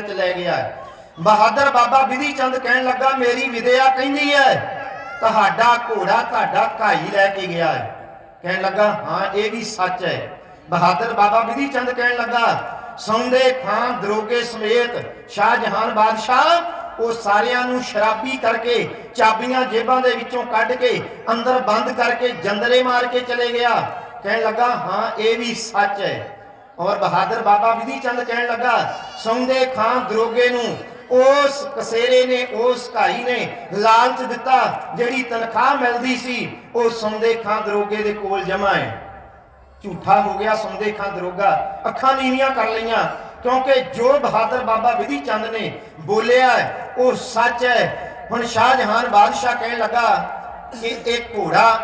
ਵਿੱਚ ਲੈ ਗਿਆ ਬਹਾਦਰ ਬਾਬਾ ਵਿਧੀ ਚੰਦ ਕਹਿਣ ਲੱਗਾ, ਮੇਰੀ ਵਿਦਿਆ ਕਹਿੰਦੀ ਹੈ, ਤੁਹਾਡਾ ਘੋੜਾ ਤੁਹਾਡਾ ਭਾਈ ਲੈ ਕੇ ਗਿਆ ਹੈ। ਕਹਿਣ ਲੱਗਾ, ਹਾਂ, ਇਹ ਵੀ ਸੱਚ ਹੈ। ਬਹਾਦਰ ਬਾਬਾ ਵਿਧੀ ਚੰਦ ਕਹਿਣ ਲੱਗਾ, ਸੌਂਦੇ ਖਾਨ ਦਰੋਗੇ ਸਮੇਤ ਸ਼ਾਹਜਹਾਨ ਬਾਦਸ਼ਾਹ, ਉਹ ਸਾਰਿਆਂ ਨੂੰ ਸ਼ਰਾਬੀ ਕਰਕੇ ਚਾਬੀਆਂ ਜੇਬਾਂ ਦੇ ਵਿੱਚੋਂ ਕੱਢ ਕੇ ਅੰਦਰ ਬੰਦ ਕਰਕੇ ਜੰਦਰੇ ਮਾਰ ਕੇ ਚਲੇ ਗਿਆ। ਕਹਿਣ ਲੱਗਾ, ਹਾਂ, ਇਹ ਵੀ ਸੱਚ ਹੈ। ਔਰ ਬਹਾਦਰ ਬਾਬਾ ਵਿਧੀ ਚੰਦ ਕਹਿਣ ਲੱਗਾ, ਸੌਂਦੇ ਖਾਂ ਦਰੋਗੇ ਨੂੰ, ਉਸ ਕਸੇਰੇ ਨੇ, ਉਸ ਘਾਈ ਨੇ ਲਾਲਚ ਦਿੱਤਾ, ਜਿਹੜੀ ਤਨਖਾਹ ਮਿਲਦੀ ਸੀ, ਉਹ ਸੌਂਦੇ ਖਾਂ ਦਰੋਗੇ ਦੇ ਕੋਲ ਜਮਾ ਹੈ। ਝੂਠਾ ਹੋ ਗਿਆ ਸੌਂਦੇ ਖਾਂ ਦਰੋਗਾ। ਅੱਖਾਂ ਨੀਵੀਆਂ ਕਰ ਲਈਆਂ, ਕਿਉਂਕਿ ਜੋ ਬਹਾਦਰ ਬਾਬਾ ਵਿਧੀ ਚੰਦ ਨੇ ਬੋਲਿਆ, ਉਹ ਸੱਚ ਹੈ। ਹੁਣ ਸ਼ਾਹਜਹਾਨ ਬਾਦਸ਼ਾਹ ਕਹਿਣ ਲੱਗਾ ਕਿ ਇਹ ਘੋੜਾ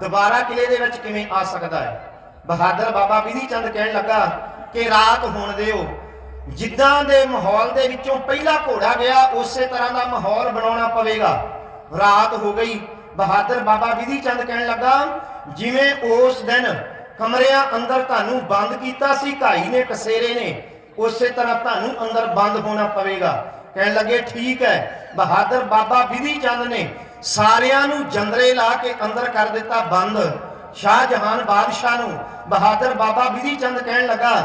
ਦੁਬਾਰਾ ਕਿਲੇ ਦੇ ਵਿੱਚ ਕਿਵੇਂ ਆ ਸਕਦਾ ਹੈ? ਬਹਾਦਰ ਬਾਬਾ ਵਿਧੀ ਚੰਦ ਕਹਿਣ ਲੱਗਾ ਕਿ ਰਾਤ ਹੋਣ ਦਿਓ। ਜਿੱਦਾਂ ਦੇ ਮਾਹੌਲ ਦੇ ਵਿੱਚੋਂ ਪਹਿਲਾ ਘੋੜਾ ਗਿਆ, ਉਸੇ ਤਰ੍ਹਾਂ ਦਾ ਮਾਹੌਲ ਬਣਾਉਣਾ ਪਵੇਗਾ। ਰਾਤ ਹੋ ਗਈ, ਬਹਾਦਰ ਬਾਬਾ ਵਿਧੀ ਚੰਦ ਕਹਿਣ ਲੱਗਾ, ਜਿਵੇਂ ਉਸ ਦਿਨ ਕਮਰਿਆਂ ਅੰਦਰ ਤੁਹਾਨੂੰ ਬੰਦ ਕੀਤਾ ਸੀ, ਘਾਈ ਨੇ, ਕਸੇਰੇ ਨੇ, ਉਸੇ ਤਰ੍ਹਾਂ ਤੁਹਾਨੂੰ ਅੰਦਰ ਬੰਦ ਹੋਣਾ ਪਵੇਗਾ। ਕਹਿਣ ਲੱਗੇ, ਠੀਕ ਹੈ। ਬਹਾਦਰ ਬਾਬਾ ਵਿਧੀ ਚੰਦ ਨੇ ਸਾਰਿਆਂ ਨੂੰ ਜੰਦਰੇ ਲਾ ਕੇ ਅੰਦਰ ਕਰ ਦਿੱਤਾ ਬੰਦ। ਸ਼ਾਹ ਜਹਾਨ ਬਾਦਸ਼ਾਹ ਨੂੰ ਬਹਾਦਰ ਬਾਬਾ ਵਿਧੀ ਚੰਦ ਕਹਿਣ ਲੱਗਾ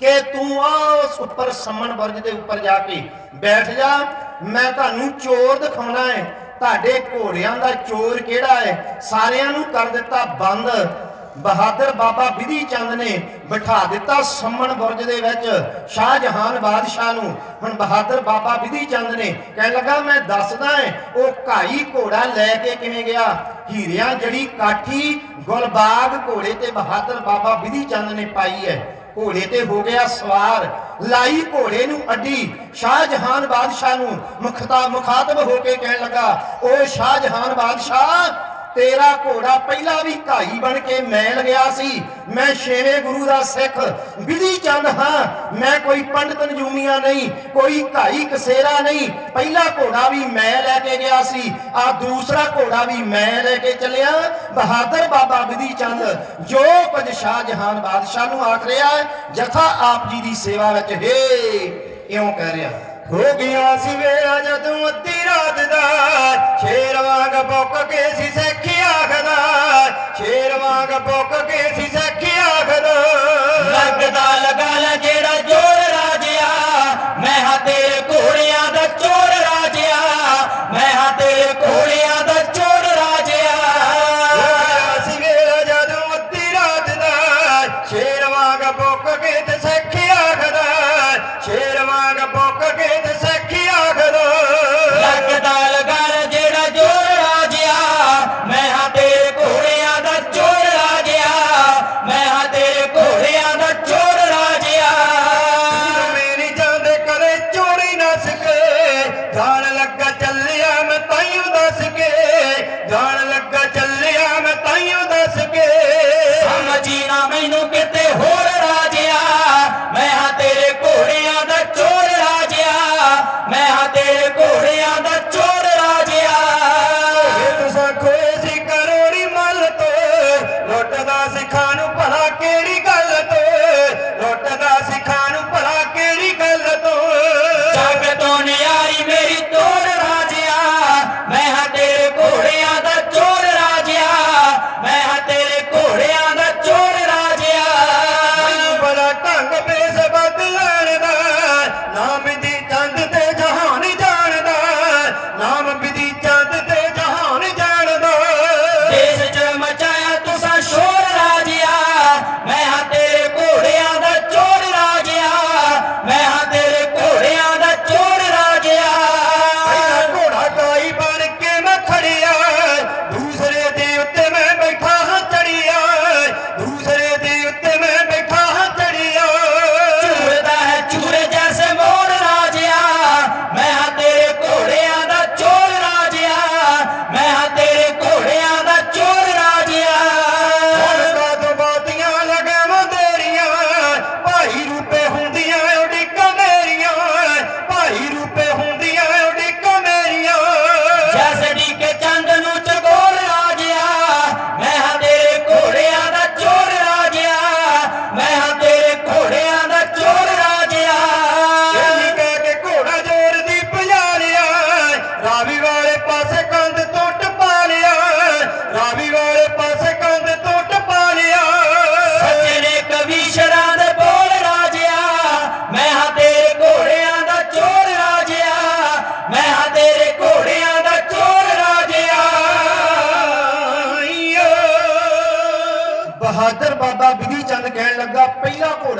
ਕਿ ਤੂੰ ਆ ਉਸ ਉੱਪਰ ਸੰਮਣ ਬੁਰਜ ਦੇ ਉੱਪਰ ਜਾ ਕੇ ਬੈਠ ਜਾ, ਮੈਂ ਤੁਹਾਨੂੰ ਚੋਰ ਦਿਖਾਉਣਾ ਹੈ। ਤੁਹਾਡੇ ਘੋੜਿਆਂ ਦਾ ਚੋਰ ਕਿਹੜਾ ਹੈ? ਸਾਰਿਆਂ ਨੂੰ ਕਰ ਦਿੱਤਾ ਬੰਦ। ਬਹਾਦਰ ਬਾਬਾ ਵਿਧੀ ਚੰਦ ਨੇ ਬਿਠਾ ਦਿੱਤਾ ਸੰਮਣ ਬੁਰਜ ਦੇ ਵਿੱਚ ਸ਼ਾਹਜਹਾਨ ਬਾਦਸ਼ਾਹ ਨੂੰ। ਹੁਣ ਬਹਾਦਰ ਬਾਬਾ ਵਿਧੀ ਚੰਦ ਨੇ ਕਹਿਣ ਲੱਗਾ, ਮੈਂ ਦੱਸਦਾ ਹਾਂ ਉਹ ਘਾਈ ਘੋੜਾ ਲੈ ਕੇ ਕਿਵੇਂ ਗਿਆ? ਹੀਰਿਆਂ ਜੜੀ ਕਾਠੀ ਗੁਲਬਾਗ ਘੋੜੇ ਤੇ ਬਹਾਦਰ ਬਾਬਾ ਵਿਧੀ ਚੰਦ ਨੇ ਪਾਈ ਹੈ ਘੋੜੇ ਤੇ ਹੋ ਗਿਆ ਸਵਾਰ। ਲਾਈ ਘੋੜੇ ਨੂੰ ਅੱਡੀ। ਸ਼ਾਹਜਹਾਨ ਬਾਦਸ਼ਾਹ ਨੂੰ ਮੁਖਤਾ ਮੁਖਾਤਬ ਹੋ ਕੇ ਕਹਿਣ ਲੱਗਾ, ਓ ਸ਼ਾਹਜਹਾਨ ਬਾਦਸ਼ਾਹ ਤੇਰਾ ਘੋੜਾ ਪਹਿਲਾਂ ਵੀ ਘਾਈ ਬਣ ਕੇ ਮੈਲ ਗਿਆ ਸੀ। ਮੈਂ ਛੇਵੇਂ ਗੁਰੂ ਦਾ ਸਿੱਖ। ਵਿਧੀ ਚੰਦ ਹਾਂ, ਮੈਂ ਕੋਈ ਪੰਡਤ ਨਜੂਮੀਆਂ ਨਹੀਂ, ਕੋਈ ਘਾਈ ਕਸੇਰਾ ਨਹੀਂ। ਪਹਿਲਾ ਘੋੜਾ ਵੀ ਮੈਂ ਲੈ ਕੇ ਗਿਆ ਸੀ, ਆ ਦੂਸਰਾ ਘੋੜਾ ਵੀ ਮੈਂ ਲੈ ਕੇ ਚੱਲਿਆ। ਬਹਾਦਰ ਬਾਬਾ ਵਿਧੀ ਚੰਦ ਜੋ ਕੁਝ ਸ਼ਾਹਜਹਾਨ ਬਾਦਸ਼ਾਹ ਨੂੰ ਆਖ ਰਿਹਾ ਜਥਾ ਆਪ ਜੀ ਦੀ ਸੇਵਾ ਵਿੱਚ ਹੇ। ਇਉਂ ਕਹਿ ਰਿਹਾ, ਹੋ ਗਿਆ ਸੀ ਵੇਲਾ ਜਦੋਂ ਅੱਧੀ ਰਾਤ ਦਾ, ਸ਼ੇਰ ਵਾਂਗ ਬੁੱਕ ਕੇ ਸੀ ਸ਼ੇਰ ਵਾਂਗ ਬੁੱਕ ਕੇ ਸੀ ਸੱਖੀ ਆਖਦਾ ਲੱਗਦਾ ਲਗਾ ਲੈ ਜਿਹੜਾ ਜੋਰ ਰਾਜਿਆ। ਮੈਂ ਹਾਂ ਤੇਰੇ ਘੋੜਿਆਂ ਦਾ ਚੋਰ ਰਾਜਿਆ। ਮੈਂ ਹਾਂ ਤੇਰੇ ਘੋੜਿਆਂ ਦਾ ਚੋਰ ਰਾਜਿਆ। ਸੀ ਵੇਲਾ ਜਦੋਂ ਅੱਧੀ ਰਾਤ ਦਾ। ਸ਼ੇਰ ਵਾਂਗ ਬੁੱਕ ਕੇ ਜਾਣ ਲੱਗਾ ਚੱਲਿਆ ਮੈਂ ਤਾਈਓ ਦੱਸ ਕੇ। ਜਾਣ ਲੱਗਾ ਚੱਲਿਆ ਮੈਂ ਤਾਈਓ ਦੱਸ ਕੇ। ਸਮਝੀ ਨਾ ਮੈਨੂੰ ਕਿਤੇ ਹੋਰ ਰਾਜਿਆ। ਮੈਂ ਹਾਂ ਤੇਰੇ ਘੋੜਿਆਂ ਦਾ ਚੋਰ ਰਾਜਿਆ। ਮੈਂ ਹਾਂ ਤੇਰੇ ਘੋੜਿਆਂ ਦਾ ਚੋਰ ਰਾਜਿਆ। ਇਹ ਤੁਸਾਂ ਖੋਏ ਸੀ ਕਰੋੜੀ ਮਲ ਤੋਂ। ਲੁੱਟਦਾ ਸਿੱਖਾਂ ਨੂੰ ਭਲਾ ਕਿਹੜੀ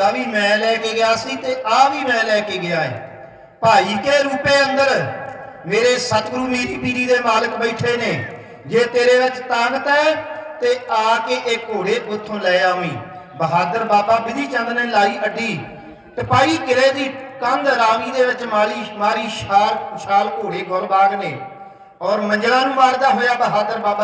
ਪਹਿਲਾ ਵੀ ਮੈਂ ਲੈ ਕੇ ਗਿਆ ਸੀ ਤੇ ਆ ਵੀ ਮੈਂ ਲੈ ਕੇ ਗਿਆ ਹੈ ਭਾਈ ਕੇ ਰੂਪੇ ਅੰਦਰ, ਮੇਰੇ ਸਤਿਗੁਰੂ ਮੀਰੀ ਪੀਰੀ ਦੇ ਮਾਲਕ ਬੈਠੇ ਨੇ। ਜੇ ਤੇਰੇ ਵਿੱਚ ਤਾਕਤ ਹੈ ਤੇ ਆ ਕੇ ਇਹ ਘੋੜੇ ਉੱਥੋਂ ਲੈ ਆਵੀਂ। ਬਹਾਦਰ ਬਾਬਾ ਬਿਧੀ ਚੰਦ ਨੇ ਲਾਈ ਅੱਡੀ। ਟਪਾਈ ਕਿਲੇ ਦੀ ਕੰਧ ਰਾਵੀ ਦੇ ਵਿੱਚ ਮਾਲੀ ਮਾਰੀ ਛਾਲ ਖੁਸ਼ਾਲ ਘੋੜੇ ਗੁਰਬਾਗ ਨੇ। ਔਰ ਮੰਜਲਾ ਨੂੰ ਮਾਰਦਾ ਹੋਇਆ ਬਹਾਦਰ ਬਾਬਾ